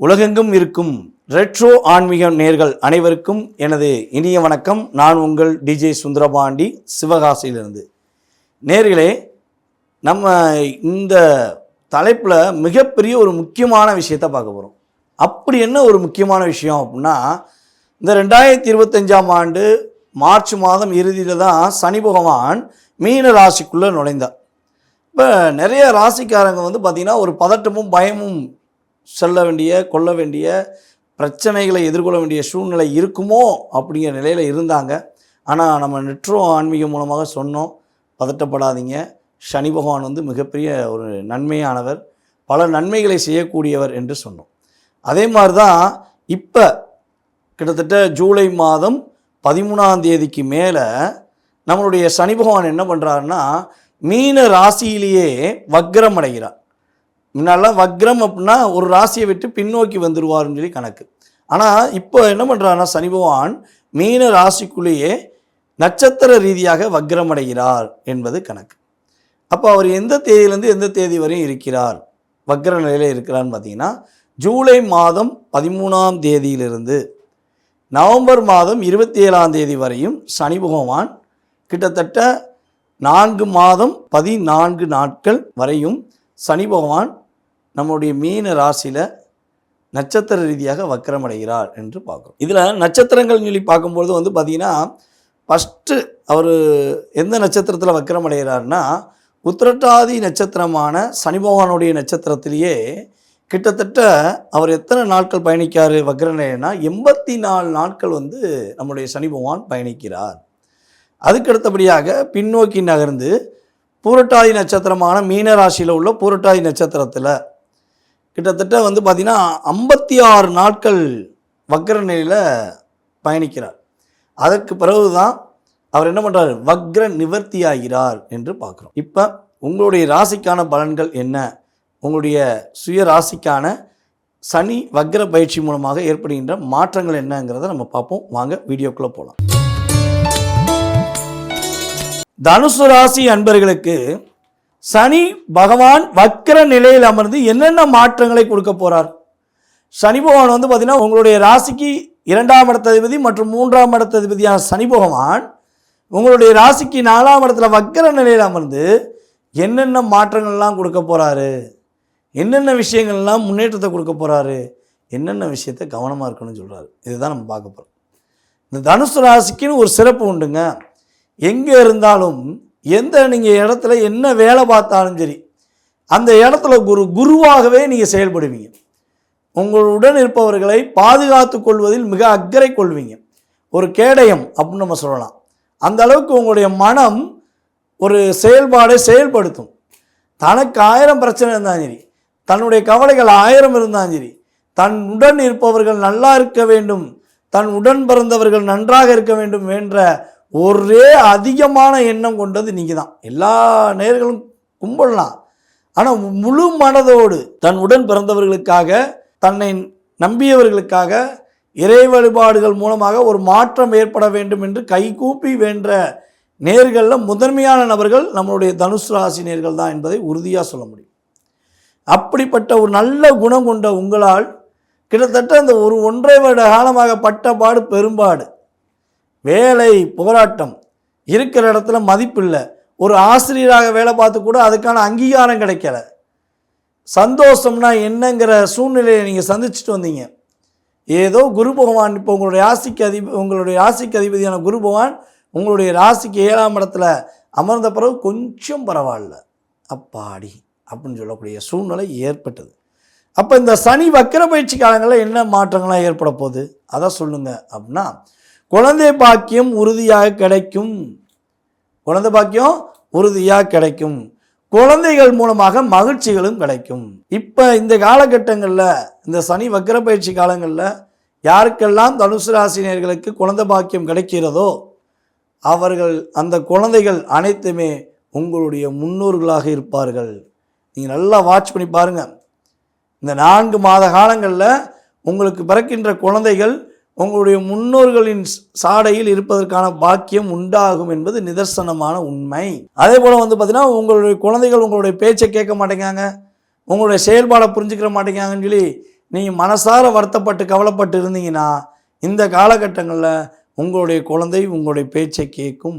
உலகெங்கும் இருக்கும் ரெட்ரோ ஆன்மீக நேர்கள் அனைவருக்கும் எனது இனிய வணக்கம். நான் உங்கள் டிஜே சுந்தரபாண்டி சிவகாசியிலிருந்து. நேர்களே நம்ம இந்த தலைப்பில் மிகப்பெரிய ஒரு முக்கியமான விஷயத்தை பார்க்க போகிறோம் அப்படி என்ன ஒரு முக்கியமான விஷயம் அப்படின்னா இந்த ரெண்டாயிரத்தி இருபத்தஞ்சாம் ஆண்டு மார்ச் மாதம் இறுதியில் தான் சனி பகவான் மீன ராசிக்குள்ளே நுழைந்தார். இப்போ நிறைய ராசிக்காரங்க வந்து பார்த்திங்கன்னா ஒரு பதட்டமும் பயமும் செல்ல வேண்டிய கொள்ள வேண்டிய பிரச்சனைகளை எதிர்கொள்ள வேண்டிய சூழ்நிலை இருக்குமோ அப்படிங்கிற நிலையில் இருந்தாங்க. ஆனால் நம்ம நெட்ரோ ஆன்மீகம் மூலமாக சொன்னோம் பதட்டப்படாதீங்க. சனி பகவான் வந்து மிகப்பெரிய ஒரு நன்மையானவர் பல நன்மைகளை செய்யக்கூடியவர் என்று சொன்னோம். அதே மாதிரி தான் இப்போ கிட்டத்தட்ட ஜூலை மாதம் பதிமூணாம் தேதிக்கு மேலே நம்மளுடைய சனி பகவான் என்ன பண்ணுறாருன்னா மீன ராசியிலேயே வக்ரம் அடைகிறார். முன்னாலாம் வக்ரம் அப்படின்னா ஒரு ராசியை விட்டு பின்னோக்கி வந்துடுவார்னு சொல்லி கணக்கு. ஆனால் இப்போ என்ன பண்ணுறாருன்னா சனி பகவான் மீன ராசிக்குள்ளேயே நட்சத்திர ரீதியாக வக்ரம் அடைகிறார் என்பது கணக்கு. அப்போ அவர் எந்த தேதியிலேருந்து எந்த தேதி வரையும் இருக்கிறார்? வக்ர நிலையில் இருக்கிறான்னு பார்த்தீங்கன்னா ஜூலை மாதம் பதிமூணாம் தேதியிலிருந்து நவம்பர் மாதம் இருபத்தி ஏழாம் தேதி வரையும் சனி பகவான் கிட்டத்தட்ட நான்கு மாதம் பதினான்கு நாட்கள் வரையும் சனி பகவான் நம்முடைய மீன ராசியில் நட்சத்திர ரீதியாக வக்கரமடைகிறார் என்று பார்க்குறோம். இதில் நட்சத்திரங்கள் சொல்லி பார்க்கும்பொழுது வந்து பார்த்திங்கன்னா ஃபஸ்ட்டு அவர் எந்த நட்சத்திரத்தில் வக்கரமடைகிறார்னா உத்திரட்டாதி நட்சத்திரமான சனிபகவானுடைய நட்சத்திரத்திலேயே கிட்டத்தட்ட அவர் எத்தனை நாட்கள் பயணிக்கார் வக்ரநிலைனா எண்பத்தி நாலு நாட்கள் வந்து நம்முடைய சனி பகவான் பயணிக்கிறார். அதுக்கடுத்தபடியாக பின்னோக்கி நகர்ந்து பூரட்டாதி நட்சத்திரமான மீன ராசியில் உள்ள பூரட்டாதி நட்சத்திரத்தில் கிட்டத்தட்ட வந்து பார்த்திங்கன்னா ஐம்பத்தி ஆறு நாட்கள் வக்ர நிலையில் பயணிக்கிறார். அதற்கு பிறகு தான் அவர் என்ன பண்ணுறாரு வக்ர நிவர்த்தி ஆகிறார் என்று பார்க்குறோம். இப்போ உங்களுடைய ராசிக்கான பலன்கள் என்ன? உங்களுடைய சுய ராசிக்கான சனி வக்ர பயிற்சி மூலமாக ஏற்படுகின்ற மாற்றங்கள் என்னங்கிறத நம்ம பார்ப்போம். வாங்க வீடியோக்குள்ளே போகலாம் தனுசு ராசி அன்பர்களுக்கு சனி பகவான் வக்கர நிலையில் அமர்ந்து என்னென்ன மாற்றங்களை கொடுக்க போகிறார் சனி பகவான் வந்து பார்த்தீங்கன்னா உங்களுடைய ராசிக்கு இரண்டாம் இடத்ததிபதி மற்றும் மூன்றாம் இடத்ததிபதியான சனி பகவான் உங்களுடைய ராசிக்கு நாலாம் இடத்துல வக்கர நிலையில் அமர்ந்து என்னென்ன மாற்றங்கள்லாம் கொடுக்க போகிறாரு என்னென்ன விஷயங்கள்லாம் முன்னேற்றத்தை கொடுக்க போகிறாரு என்னென்ன விஷயத்தை கவனமாக இருக்கணும்னு சொல்கிறாரு இதுதான் நம்ம பார்க்க போகிறோம் இந்த தனுசு ராசிக்குன்னு ஒரு சிறப்பு உண்டுங்க. எங்கே இருந்தாலும் எந்த நீங்கள் இடத்துல என்ன வேலை பார்த்தாலும் சரி அந்த இடத்துல குரு குருவாகவே நீங்கள் செயல்படுவீங்க. உங்களுடன் இருப்பவர்களை பாதுகாத்து கொள்வதில் மிக அக்கறை கொள்வீங்க. ஒரு கேடயம் அப்படின்னு நம்ம சொல்லலாம். அந்த அளவுக்கு உங்களுடைய மனம் ஒரு செயல்பாடை செயல்படுத்தும். தனக்கு ஆயிரம் பிரச்சனை இருந்தாலும் சரி தன்னுடைய கவலைகள் ஆயிரம் இருந்தாலும் சரி தன் உடன் இருப்பவர்கள் நல்லா இருக்க வேண்டும் தன் உடன் பிறந்தவர்கள் நன்றாக இருக்க வேண்டும் என்ற ஒரே அதிகமான எண்ணம் கொண்டது நீங்கள் தான் எல்லா நேர்களும் கும்பிடலாம் ஆனால் முழு மனதோடு தன் உடன் பிறந்தவர்களுக்காக தன்னை நம்பியவர்களுக்காக இறை வழிபாடுகள் மூலமாக ஒரு மாற்றம் ஏற்பட வேண்டும் என்று கைகூப்பி வென்ற நேர்களில் முதன்மையான நபர்கள் நம்மளுடைய தனுஷ் ராசி நேர்கள் தான் என்பதை உறுதியாக சொல்ல முடியும். அப்படிப்பட்ட ஒரு நல்ல குணம் கொண்ட உங்களால் கிட்டத்தட்ட அந்த ஒரு ஒன்றரை வருட காலமாக பட்டப்பாடு பெரும்பாடு வேலை போராட்டம் இருக்கிற இடத்துல மதிப்பில்லை. ஒரு ஆசிரியராக வேலை பார்த்து கூட அதுக்கான அங்கீகாரம் கிடைக்கல. சந்தோஷம்னா என்னங்கிற சூழ்நிலையை நீங்கள் சந்திச்சுட்டு வந்தீங்க. ஏதோ குரு பகவான் இப்போ உங்களுடைய ராசிக்கு அதிப உங்களுடைய ராசிக்கு அதிபதியான குரு பகவான் உங்களுடைய ராசிக்கு ஏழாம் இடத்துல அமர்ந்த பிறகு கொஞ்சம் பரவாயில்ல. அப்பாடி அப்படின்னு சொல்லக்கூடிய சூழ்நிலை ஏற்பட்டது. அப்போ இந்த சனி வக்கர பயிற்சி காலங்களில் என்ன மாற்றங்கள்லாம் ஏற்பட போகுது? அதை சொல்லுங்கள் அப்படின்னா குழந்தை பாக்கியம் உறுதியாக கிடைக்கும். குழந்தை பாக்கியம் உறுதியாக கிடைக்கும். குழந்தைகள் மூலமாக மகிழ்ச்சிகளும் கிடைக்கும். இப்போ இந்த காலகட்டங்களில் இந்த சனி வக்கர பயிற்சி காலங்களில் யாருக்கெல்லாம் தனுசு ராசினியர்களுக்கு குழந்தை பாக்கியம் கிடைக்கிறதோ அவர்கள் அந்த குழந்தைகள் அனைத்துமே உங்களுடைய முன்னோர்களாக இருப்பார்கள். நீங்கள் நல்லா வாட்ச் பண்ணி பாருங்கள் இந்த நான்கு மாத காலங்களில் உங்களுக்கு பிறக்கின்ற குழந்தைகள் உங்களுடைய முன்னோர்களின் சாடையில் இருப்பதற்கான பாக்கியம் உண்டாகும் என்பது நிதர்சனமான உண்மை. அதே போல் வந்து பார்த்தீங்கன்னா உங்களுடைய குழந்தைகள் உங்களுடைய பேச்சை கேட்க மாட்டேங்காங்க உங்களுடைய செயல்பாடை புரிஞ்சுக்கிற மாட்டேங்காங்கன்னு சொல்லி நீங்கள் மனசார வருத்தப்பட்டு கவலைப்பட்டு இருந்தீங்கன்னா இந்த காலகட்டங்களில் உங்களுடைய குழந்தை உங்களுடைய பேச்சை கேட்கும்.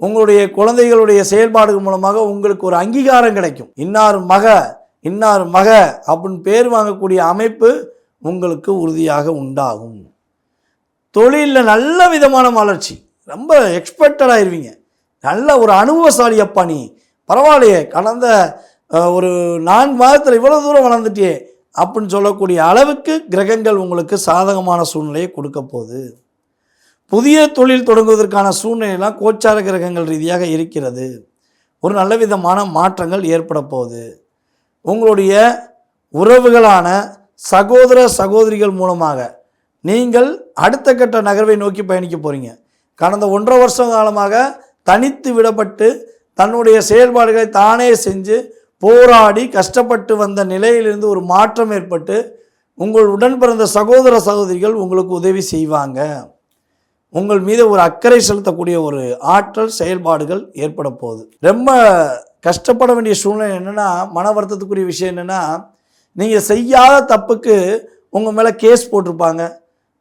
உங்களுடைய குழந்தைகளுடைய செயல்பாடுகள் மூலமாக உங்களுக்கு ஒரு அங்கீகாரம் கிடைக்கும். இன்னார் மக இன்னார் மக அப்படின்னு பேர் வாங்கக்கூடிய அமைப்பு உங்களுக்கு உறுதியாக உண்டாகும். தொழிலில் நல்ல விதமான வளர்ச்சி. ரொம்ப எக்ஸ்பெக்டடாயிருவீங்க நல்ல ஒரு அனுபவசாலி அப்பா நீ. பரவாயில்லையே கடந்த ஒரு நான்கு மாதத்தில் இவ்வளோ தூரம் வளர்ந்துட்டியே அப்படின்னு சொல்லக்கூடிய அளவுக்கு கிரகங்கள் உங்களுக்கு சாதகமான சூழ்நிலையை கொடுக்க போகுது. புதிய தொழில் தொடங்குவதற்கான சூழ்நிலையெல்லாம் கோச்சார கிரகங்கள் ரீதியாக இருக்கிறது. ஒரு நல்ல விதமான மாற்றங்கள் ஏற்பட போகுது. உங்களுடைய உறவுகளான சகோதர சகோதரிகள் மூலமாக நீங்கள் அடுத்த கட்ட நகர்வை நோக்கி பயணிக்க போகிறீங்க கடந்த ஒன்றரை வருஷம் காலமாக தனித்து விடப்பட்டு தன்னுடைய செயல்பாடுகளை தானே செஞ்சு போராடி கஷ்டப்பட்டு வந்த நிலையிலிருந்து ஒரு மாற்றம் ஏற்பட்டு உங்கள் உடன் பிறந்த சகோதர சகோதரிகள் உங்களுக்கு உதவி செய்வாங்க. உங்கள் மீது ஒரு அக்கறை செலுத்தக்கூடிய ஒரு ஆற்றல் செயல்பாடுகள் ஏற்பட போகுது. ரொம்ப கஷ்டப்பட வேண்டிய சூழ்நிலை என்னென்னா மன வருத்தத்துக்குரிய விஷயம் என்னென்னா நீங்கள் செய்யாத தப்புக்கு உங்கள் மேலே கேஸ் போட்டிருப்பாங்க.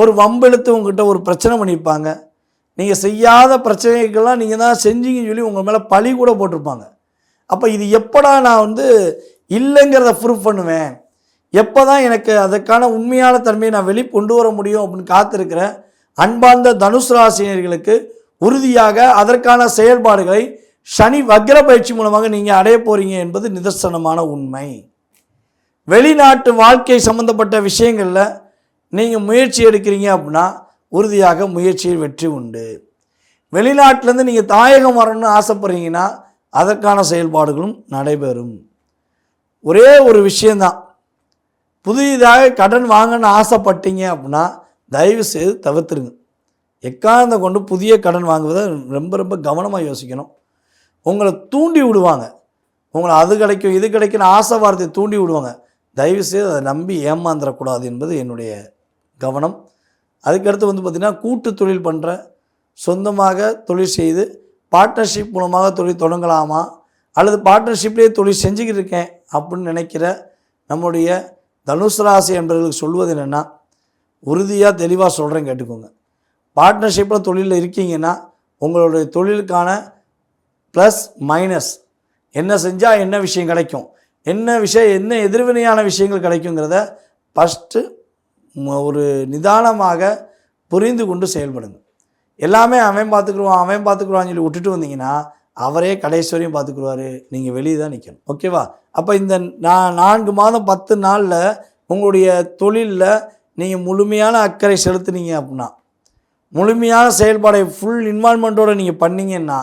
ஒரு வம்பெழுத்து உங்ககிட்ட ஒரு பிரச்சனை பண்ணியிருப்பாங்க. நீங்கள் செய்யாத பிரச்சனைகள்லாம் நீங்கள் தான் செஞ்சீங்கன்னு சொல்லி உங்கள் மேலே பழி கூட போட்டிருப்பாங்க. அப்போ இது எப்படா நான் வந்து இல்லைங்கிறத ப்ரூஃப் பண்ணுவேன்? எப்போ தான் எனக்கு அதற்கான உண்மையான தன்மையை நான் வெளி கொண்டு வர முடியும் அப்படின்னு காத்திருக்கிற அன்பார்ந்த தனுஷ் ராசினியர்களுக்கு உறுதியாக அதற்கான செயல்பாடுகளை சனி வக்ர பயிற்சி மூலமாக நீங்கள் அடைய போகிறீங்க என்பது நிதர்சனமான உண்மை. வெளிநாட்டு வாழ்க்கை சம்பந்தப்பட்ட விஷயங்களில் நீங்கள் முயற்சி எடுக்கிறீங்க அப்படின்னா உறுதியாக முயற்சியில் வெற்றி உண்டு. வெளிநாட்டிலேருந்து நீங்கள் தாயகம் வரணும்னு ஆசைப்படுறீங்கன்னா அதற்கான செயல்பாடுகளும் நடைபெறும். ஒரே ஒரு விஷயந்தான் புதிதாக கடன் வாங்கணும்னு ஆசைப்பட்டீங்க அப்படின்னா தயவு செய்து தவிர்த்துருங்க. எக்காரணத்தை கொண்டு புதிய கடன் வாங்குவதை ரொம்ப ரொம்ப கவனமாக யோசிக்கணும். உங்களை தூண்டி விடுவாங்க. உங்களை அது கிடைக்கும் இது கிடைக்கும்னு ஆசை வார்த்தையை தூண்டி விடுவாங்க. தயவு செய்து அதை நம்பி ஏமாந்துடக்கூடாது என்பது என்னுடைய கவனம். அதுக்கடுத்து வந்து பார்த்திங்கன்னா கூட்டு தொழில் பண்ணுற சொந்தமாக தொழில் செய்து பார்ட்னர்ஷிப் மூலமாக தொழில் தொடங்கலாமா? அல்லது பார்ட்னர்ஷிப்லேயே தொழில் செஞ்சுக்கிட்டு இருக்கேன் அப்படின்னு நினைக்கிற நம்முடைய தனுஷ் ராசி என்பவர்களுக்கு சொல்வது என்னென்னா உறுதியாக தெளிவாக சொல்கிறேன் கேட்டுக்கோங்க. பார்ட்னர்ஷிப்பில் தொழிலில் இருக்கீங்கன்னா உங்களுடைய தொழிலுக்கான ப்ளஸ் மைனஸ் என்ன செஞ்சால் என்ன விஷயம் கிடைக்கும்? என்ன விஷயம் என்ன எதிர்வினையான விஷயங்கள் கிடைக்குங்கிறத ஃபஸ்ட்டு ஒரு நிதானமாக புரிந்து கொண்டு செயல்படுங்க. எல்லாமே அவன் பார்த்துக்குருவான் அவன் பார்த்துக்குருவான்னு சொல்லி விட்டுட்டு வந்தீங்கன்னா அவரே கடைசி வரையும் பார்த்துக்குருவாரு நீங்கள் வெளியே தான் நிற்கணும் ஓகேவா அப்போ இந்த நான் நான்கு மாதம் பத்து நாளில் உங்களுடைய தொழிலில் நீங்கள் முழுமையான அக்கறை செலுத்துனீங்க அப்படின்னா முழுமையான செயல்பாடை ஃபுல் இன்வால்மெண்ட்டோடு நீங்கள் பண்ணீங்கன்னா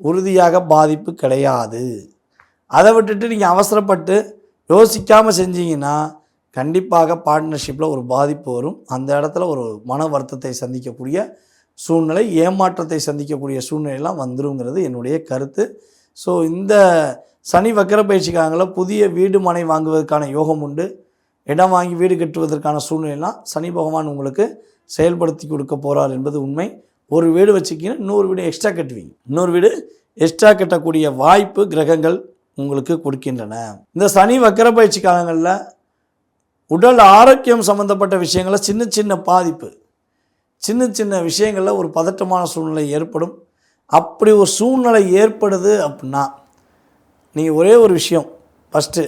உறுதியாக பாதிப்பு கிடையாது. அதை விட்டுட்டு நீங்கள் அவசரப்பட்டு யோசிக்காமல் செஞ்சீங்கன்னா கண்டிப்பாக பார்ட்னர்ஷிப்பில் ஒரு பாதிப்பு வரும். அந்த இடத்துல ஒரு மன வருத்தத்தை சந்திக்கக்கூடிய சூழ்நிலை ஏமாற்றத்தை சந்திக்கக்கூடிய சூழ்நிலையெல்லாம் வந்துருங்கிறது என்னுடைய கருத்து. ஸோ இந்த சனி வக்கர பயிற்சிக்காரங்களில் புதிய வீடு மனை வாங்குவதற்கான யோகம் உண்டு. இடம் வாங்கி வீடு கட்டுவதற்கான சூழ்நிலைலாம் சனி பகவான் உங்களுக்கு செயல்படுத்தி கொடுக்க போகிறார் என்பது உண்மை. ஒரு வீடு வச்சுக்கிங்கன்னா இன்னொரு வீடு எக்ஸ்ட்ரா கட்டுவீங்க. இன்னொரு வீடு எக்ஸ்ட்ரா கட்டக்கூடிய வாய்ப்பு கிரகங்கள் உங்களுக்கு கொடுக்கின்றன. இந்த சனி வக்கர பயிற்சி காலங்களில் உடல் ஆரோக்கியம் சம்மந்தப்பட்ட விஷயங்களில் சின்ன சின்ன பாதிப்பு சின்ன சின்ன விஷயங்களில் ஒரு பதட்டமான சூழ்நிலை ஏற்படும். அப்படி ஒரு சூழ்நிலை ஏற்படுது அப்படின்னா நீங்கள் ஒரே ஒரு விஷயம் ஃபஸ்ட்டு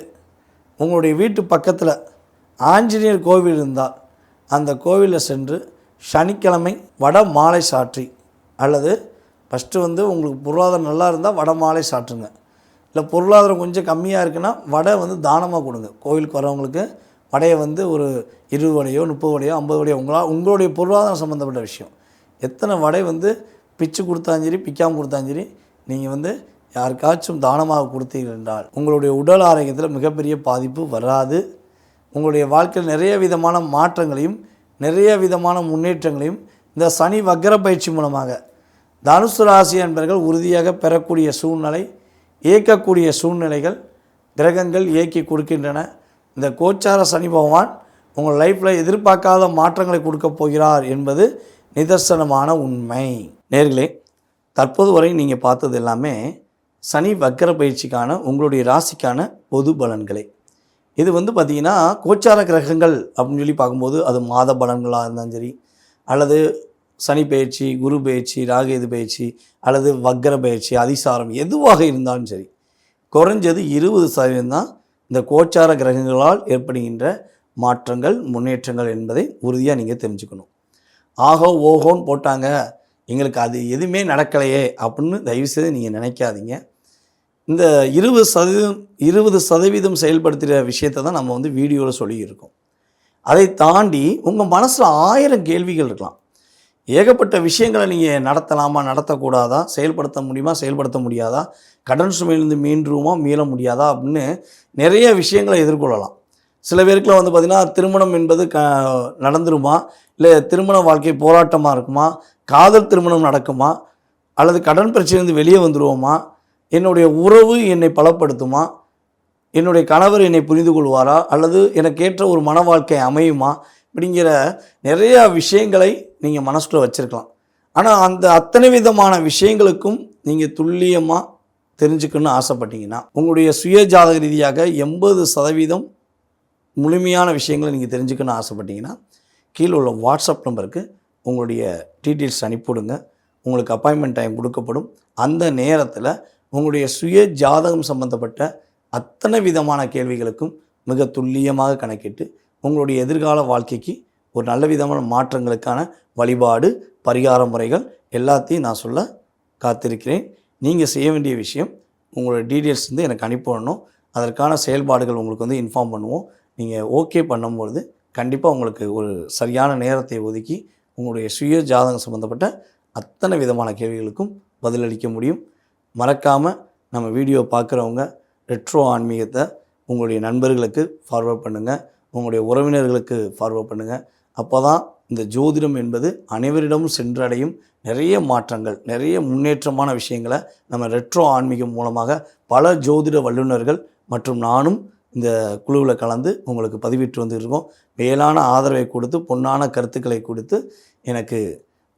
உங்களுடைய வீட்டு பக்கத்தில் ஆஞ்சநேயர் கோவில் இருந்தால் அந்த கோவிலில் சென்று சனிக்கிழமை வட மாலை சாற்றி அல்லது ஃபஸ்ட்டு வந்து உங்களுக்கு பொருளாதாரம் நல்லா இருந்தால் வட மாலை சாற்றுங்க. இல்லை பொருளாதாரம் கொஞ்சம் கம்மியாக இருக்குன்னா வடை வந்து தானமாக கொடுங்க. கோவிலுக்கு வரவங்களுக்கு வடையை வந்து ஒரு இருபது வடையோ முப்பது வடையோ ஐம்பது வடையோ உங்களால் உங்களுடைய பொருளாதாரம் சம்மந்தப்பட்ட விஷயம். எத்தனை வடை வந்து பிச்சு கொடுத்தாலும் சரி பிக்காமல் கொடுத்தாலும் சரி நீங்கள் வந்து யாருக்காச்சும் தானமாக கொடுத்தீர்கள் என்றால் உங்களுடைய உடல் ஆரோக்கியத்தில் மிகப்பெரிய பாதிப்பு வராது. உங்களுடைய வாழ்க்கையில் நிறைய விதமான மாற்றங்களையும் நிறைய விதமான முன்னேற்றங்களையும் இந்த சனி வக்கர பயிற்சி மூலமாக தனுசு ராசி என்பவர்கள் உறுதியாக பெறக்கூடிய சூழ்நிலை இயக்கக்கூடிய சூழ்நிலைகள் கிரகங்கள் இயக்கி கொடுக்கின்றன. இந்த கோச்சார சனி பகவான் உங்கள் லைஃப்பில் எதிர்பார்க்காத மாற்றங்களை கொடுக்க போகிறார் என்பது நிதர்சனமான உண்மை. நேர்களே தற்போது வரை நீங்கள் பார்த்தது எல்லாமே சனி வக்கர பயிற்சிக்கான உங்களுடைய ராசிக்கான பொது பலன்களை. இது வந்து பார்த்திங்கன்னா கோச்சார கிரகங்கள் அப்படின்னு சொல்லி பார்க்கும்போது அது மாத பலன்களாக இருந்தாலும் சரி அல்லது சனி பயிற்சி குரு பயிற்சி ராகேது பயிற்சி அல்லது வக்கர பயிற்சி அதிசாரம் எதுவாக இருந்தாலும் சரி குறைஞ்சது இருபது சதவீதம் தான் இந்த கோச்சார கிரகங்களால் ஏற்படுகின்ற மாற்றங்கள் முன்னேற்றங்கள் என்பதை உறுதியாக நீங்கள் தெரிஞ்சுக்கணும். ஆகோ ஓஹோன்னு போட்டாங்க. எங்களுக்கு அது எதுவுமே நடக்கலையே அப்படின்னு தயவுசெய்து நீங்கள் நினைக்காதீங்க. இந்த இருபது சதவீதம் இருபது சதவீதம் செயல்படுத்துகிற விஷயத்தை தான் நம்ம வந்து வீடியோவில் சொல்லியிருக்கோம். அதை தாண்டி உங்கள் மனசில் ஆயிரம் கேள்விகள் இருக்கலாம். ஏகப்பட்ட விஷயங்களை நீங்கள் நடத்தலாமா நடத்தக்கூடாதா செயல்படுத்த முடியுமா செயல்படுத்த முடியாதா கடன் சுமையிலிருந்து மீண்டுருமா மீள முடியாதா அப்படின்னு நிறைய விஷயங்களை எதிர்கொள்ளலாம். சில பேருக்குலாம் வந்து பார்த்திங்கன்னா திருமணம் என்பது க நடந்துருமா? இல்லை திருமண வாழ்க்கை போராட்டமாக இருக்குமா? காதல் திருமணம் நடக்குமா? அல்லது கடன் பிரச்சனையிலிருந்து வெளியே வந்துடுவோமா என்னுடைய உறவு என்னை பலப்படுத்துமா? என்னுடைய கணவர் என்னை புரிந்து கொள்வாரா? அல்லது எனக்கு ஏற்ற ஒரு மன வாழ்க்கை அமையுமா? அப்படிங்கிற நிறையா விஷயங்களை நீங்கள் மனசுக்குள்ளே வச்சுருக்கலாம். ஆனால் அந்த அத்தனை விதமான விஷயங்களுக்கும் நீங்கள் துல்லியமாக தெரிஞ்சுக்கணும்னு ஆசைப்பட்டீங்கன்னா உங்களுடைய சுய ஜாதக ரீதியாக எண்பது சதவீதம் முழுமையான விஷயங்களை நீங்கள் தெரிஞ்சுக்கணும்னு ஆசைப்பட்டீங்கன்னா கீழே உள்ள வாட்ஸ்அப் நம்பருக்கு உங்களுடைய டீட்டெயில்ஸ் அனுப்பிவிடுங்க. உங்களுக்கு அப்பாயின்மெண்ட் டைம் கொடுக்கப்படும். அந்த நேரத்தில் உங்களுடைய சுய ஜாதகம் சம்பந்தப்பட்ட அத்தனை விதமான கேள்விகளுக்கும் மிக துல்லியமாக கணக்கிட்டு உங்களுடைய எதிர்கால வாழ்க்கைக்கு ஒரு நல்ல விதமான மாற்றங்களுக்கான வழிபாடு பரிகார முறைகள் எல்லாத்தையும் நான் சொல்ல காத்திருக்கிறேன். நீங்கள் செய்ய வேண்டிய விஷயம் உங்களோட டீட்டெயில்ஸ் வந்து எனக்கு அனுப்பிவிடணும் அதற்கான செயல்பாடுகள் உங்களுக்கு வந்து இன்ஃபார்ம் பண்ணுவோம். நீங்கள் ஓகே பண்ணும்பொழுது கண்டிப்பாக உங்களுக்கு ஒரு சரியான நேரத்தை ஒதுக்கி உங்களுடைய சுய ஜாதகம் சம்மந்தப்பட்ட அத்தனை விதமான கேள்விகளுக்கும் பதிலளிக்க முடியும். மறக்காமல் நம்ம வீடியோ பார்க்குறவங்க ரெட்ரோ ஆன்மீகத்தை உங்களுடைய நண்பர்களுக்கு ஃபார்வர்ட் பண்ணுங்கள் உங்களுடைய உறவினர்களுக்கு ஃபார்வர்ட் பண்ணுங்கள் அப்போ தான் இந்த ஜோதிடம் என்பது அனைவரிடமும் சென்றடையும் நிறைய மாற்றங்கள் நிறைய முன்னேற்றமான விஷயங்களை நம்ம ரெட்ரோ ஆன்மீகம் மூலமாக பல ஜோதிட வல்லுநர்கள் மற்றும் நானும் இந்த குழுவில் கலந்து உங்களுக்கு பதிவிட்டு வந்துருக்கோம். மேலான ஆதரவை கொடுத்து பொன்னான கருத்துக்களை கொடுத்து எனக்கு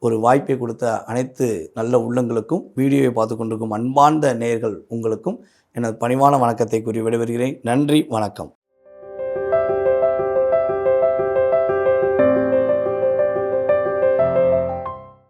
ஒரு வாய்ப்பை கொடுத்த அனைத்து நல்ல உள்ளங்களுக்கும் வீடியோவை பார்த்து கொண்டிருக்கும் அன்பார்ந்த நேயர்கள் உங்களுக்கும் எனது பணிவான வணக்கத்தை கூறி விடைபெறுகிறேன். நன்றி வணக்கம்.